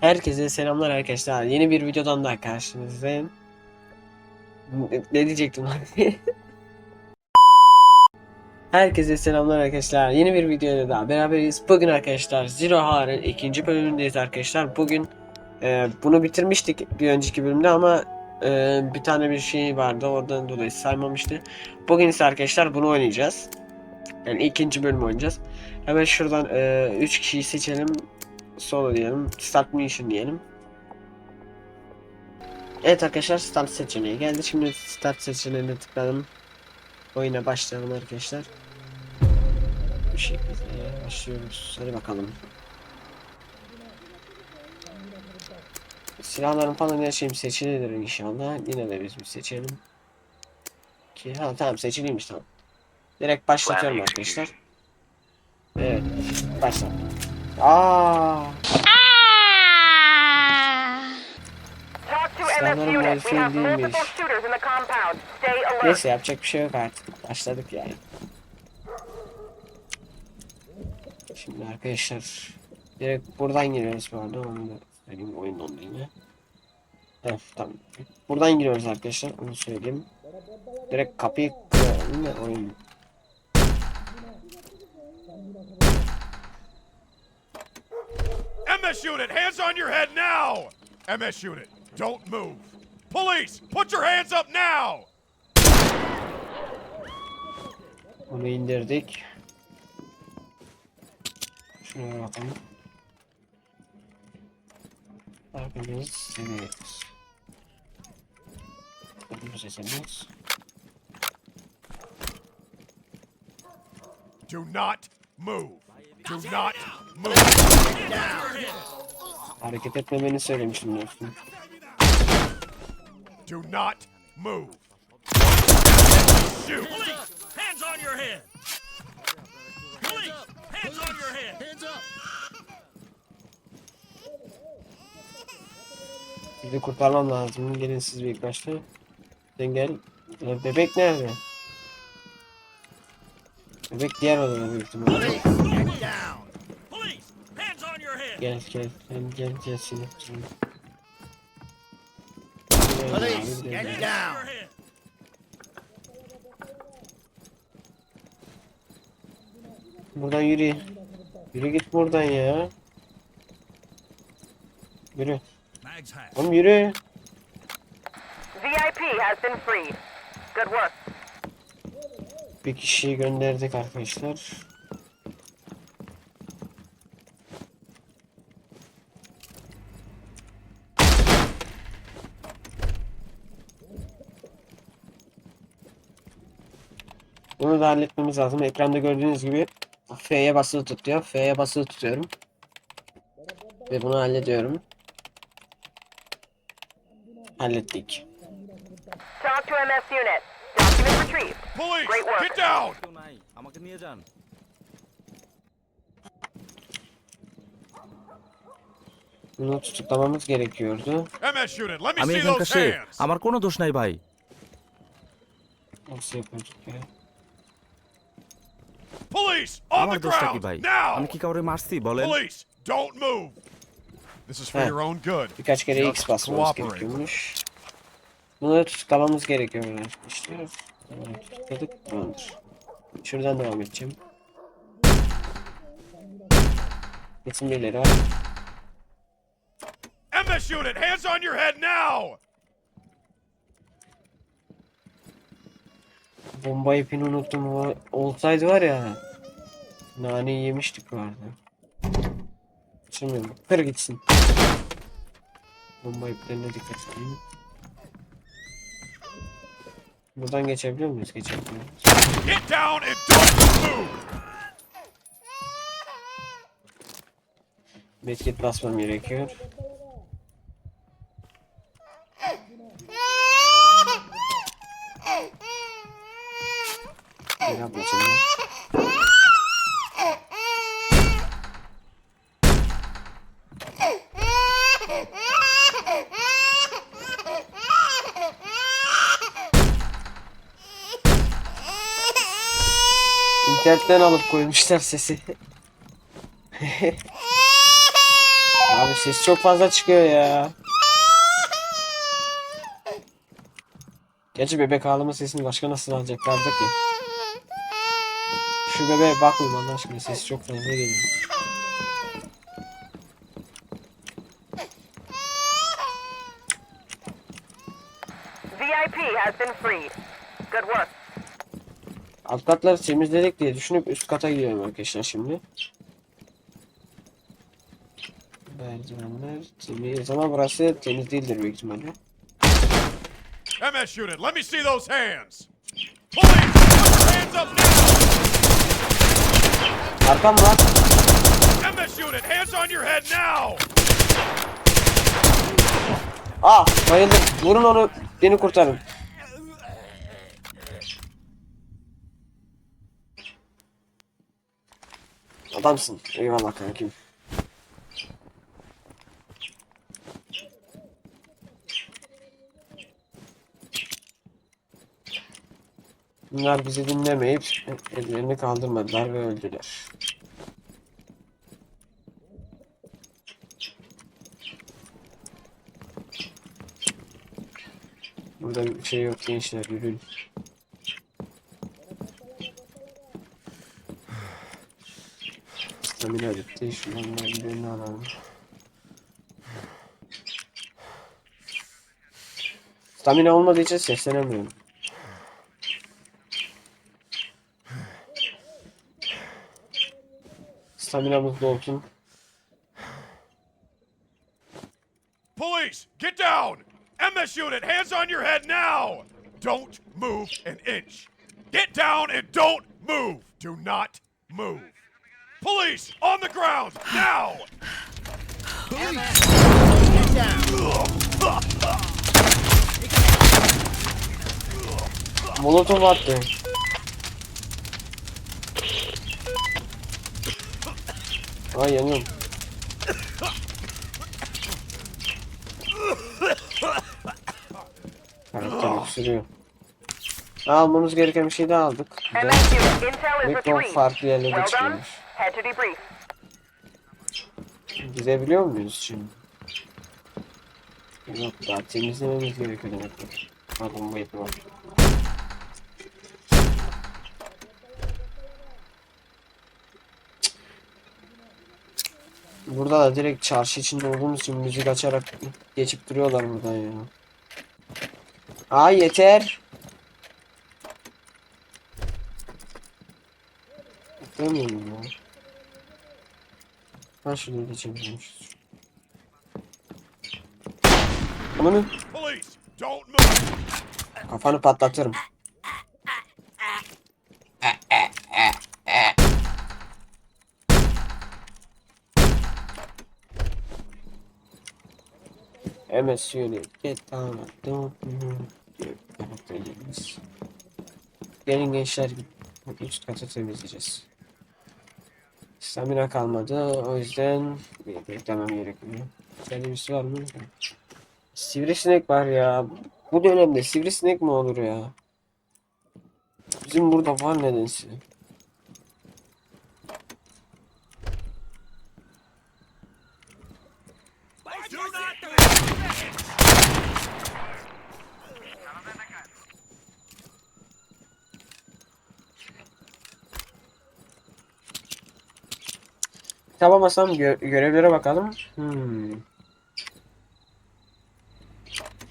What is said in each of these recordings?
Herkese selamlar arkadaşlar. Yeni bir videodan daha karşınızdayım. Ne diyecektim? Herkese selamlar arkadaşlar. Yeni bir videoyla daha beraberiz. Bugün arkadaşlar Zero Har'ın ikinci bölümündeyiz arkadaşlar. Bugün e, bunu bitirmiştik bir önceki bölümde ama e, bir tane bir şey vardı. Oradan dolayı saymamıştı. Bugün ise arkadaşlar bunu oynayacağız. Yani ikinci bölüm oynayacağız. Hemen şuradan 3 kişiyi seçelim. Solo diyelim. Start mission diyelim. Evet arkadaşlar start seçeneği geldi. Şimdi start seçeneğine tıkladım. Oyuna başlayalım arkadaşlar. Bu şekilde başlıyoruz. Hadi bakalım. Silahların falan her şeyim seçilidir inşallah. Yine de biz bir seçelim. Ki ha tamam seçiliymiş tamam. Direkt başlatıyorum arkadaşlar. Evet başla. Aa. The compound. Stay alert. Neyse yapacak bir şey yok artık. Başladık yani. Şimdi arkadaşlar direkt buradan giriyoruz bu arada onu da söyleyeyim oyun dondu yine. Evet tamam. Buradan giriyoruz arkadaşlar onu söyleyeyim. Direkt kapıyı kırıyorum oyun. MS unit, hands on your head now! MS unit, don't move. Police, put your hands up now! Onu indirdik. Şuna bakalım. Arkamız seviyoruz. Bunu seçemeyiz. Do not move. Do not move. Hareket etmemeni söylemiştim dostum. Do not move. Shoot! Hands on your head! Police! Hands on your head! Hands up! Bizi kurtarmam lazım. Gelin siz bir ilk başta. Sen gel. Ya bebek nerede? Bebek diğer odada büyük ihtimalle. Police! Gel gel. Sen gel gel seni. On your head! Buradan yürü. Yürü git buradan ya. Yürü. Oğlum yürü. VIP has been freed. Good work. Bir kişiyi gönderdik arkadaşlar. Bunu da halletmemiz lazım. Ekranda gördüğünüz gibi F'ye basılı tutuyor. F'ye basılı tutuyorum. Ve bunu hallediyorum. Hallettik. Talk to MS unit. Document retrieved. Police, Great work. get down! কেউ নাই আমাকে নিয়ে যান Bunu tutuklamamız gerekiyordu. MS unit, let me আমি see এখানকার those chef hands! আমার কোনো দোষ নাই ভাই Nasıl yapıyorduk ya? Police, on আমার the দোষটা কি ground, ভাই now! আমি কি কাউরে মারছি বলেন Police, don't move! This is for Heh. your own good. Birkaç kere Just X basmamız cooperate. gerekiyormuş. Bunu tutuklamamız gerekiyor arkadaşlar. Evet, tutukladık. Tamamdır. Şuradan devam edeceğim. Kesin birileri var. MS unit, hands on your head now! Bomba ipini unuttum. O- Olsaydı var ya. Nane yemiştik vardı. Açılmıyor. Kır gitsin. Bomba iplerine dikkat edin. Buradan geçebiliyor muyuz? Geçebiliyoruz. Get down and don't move! Medkit basmam gerekiyor. İnternetten alıp koymuşlar sesi. Abi ses çok fazla çıkıyor ya. Gerçi bebek ağlama sesini başka nasıl alacaklardı ki? Şu bebeğe bakmayın Allah aşkına sesi çok fazla geliyor. VIP has been freed. Good work. Alt katları temizledik diye düşünüp üst kata gidiyorum arkadaşlar şimdi. Merdivenler temiz ama burası temiz değildir büyük ihtimalle. MS unit, let me see those hands. Police, hands up now. Arkam var. MS unit, hands on your head now. Ah bayıldım. Vurun onu. Beni kurtarın. Adamsın. Eyvallah kankim. Bunlar bizi dinlemeyip ellerini kaldırmadılar ve öldüler. Burada bir şey yok gençler yürüyün. Stamina bitti. Şundan birini alalım. Stamina olmadığı için seslenemiyorum. Staminamız dolsun. Police, get down. MS unit, hands on your head now. Don't move an inch. Get down and don't move. Do not move. Police, on the ground, now. Molotov attı. Ay yanıyorum. Karakter öksürüyor. Almamız gereken bir şey de aldık. Retrieved. farklı yerlere çıkıyormuş. Head to debrief. Gidebiliyor muyuz şimdi? Yok daha temizlememiz gerekiyor demek ki. Pardon bu var. Burada da direkt çarşı içinde olduğumuz için müzik açarak geçip duruyorlar buradan ya. Aa yeter. Demiyorum ya. Ben şunu don't move. kafanı patlatırım. MS unit get down don't move diyor karakterlerimiz. Gelin gençler üst katı temizleyeceğiz. Stamina kalmadı o yüzden bir beklemem gerekiyor. Servisi var mı? Sivrisinek var ya. Bu dönemde sivrisinek mi olur ya? Bizim burada var nedense. Do not move. Kitaba basam gö görevlere bakalım. Hmm.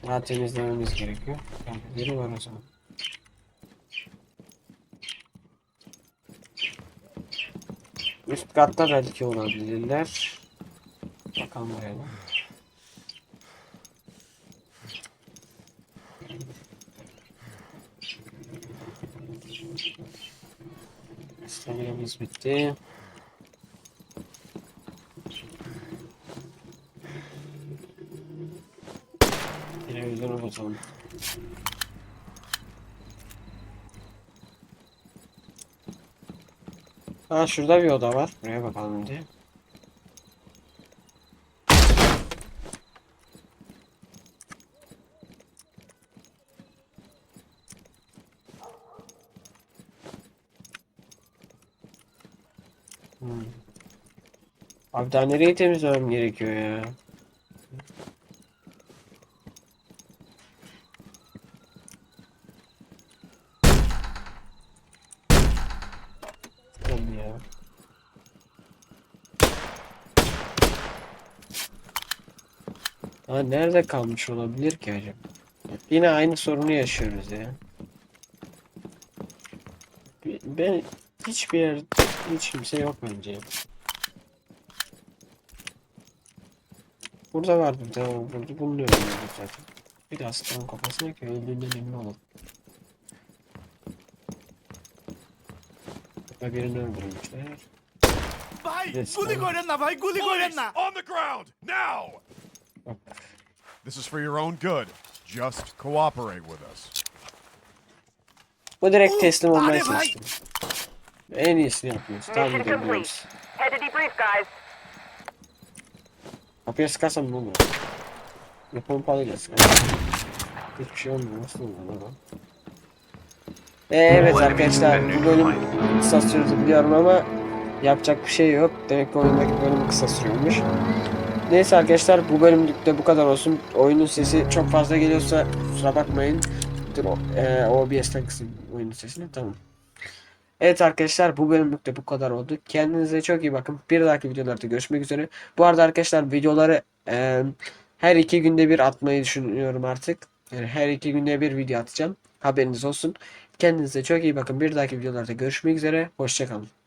Daha temizlememiz gerekiyor. Yani var o zaman. Üst katta belki olabilirler. Bakalım oraya da. Staminamız bitti. Televizyona basalım. Ha şurada bir oda var. Buraya bakalım diye. Hmm. Abi daha nereyi temizlemem gerekiyor ya? Tamam ya. Ha nerede kalmış olabilir ki acaba? Yine aynı sorunu yaşıyoruz ya. Ben hiçbir yer hiç kimse yok bence. Burada vardı bir tane burada bulunuyorum ben zaten. Bir de aslan kafasına ki öldüğünden emin olun. Ve birini öldürmüşler. Bye! Guli koyun na, bye! Guli! On the ground! Now! This is for your own good. Just cooperate with us. Bu direkt teslim olmaya hadi vay. çalıştı. En iyisini yapıyoruz. Complete. gidebiliyoruz. Head to debrief, guys. Kapıya sıkarsam ne olur? Bir pompalıyla sıkarsam. Hiçbir şey olmuyor. Nasıl oluyor lan? Ee, Evet arkadaşlar bu bölüm kısa sürdü biliyorum ama yapacak bir şey yok. Demek ki oyundaki bölüm kısa sürüyormuş. Neyse arkadaşlar bu bölümlükte bu kadar olsun. Oyunun sesi çok fazla geliyorsa kusura bakmayın. Dur e, OBS'ten kısayım oyunun sesini tamam. Evet arkadaşlar bu bölümlükte bu kadar oldu. Kendinize çok iyi bakın. Bir dahaki videolarda görüşmek üzere. Bu arada arkadaşlar videoları e, her iki günde bir atmayı düşünüyorum artık. Yani her iki günde bir video atacağım. Haberiniz olsun. Kendinize çok iyi bakın. Bir dahaki videolarda görüşmek üzere. Hoşçakalın.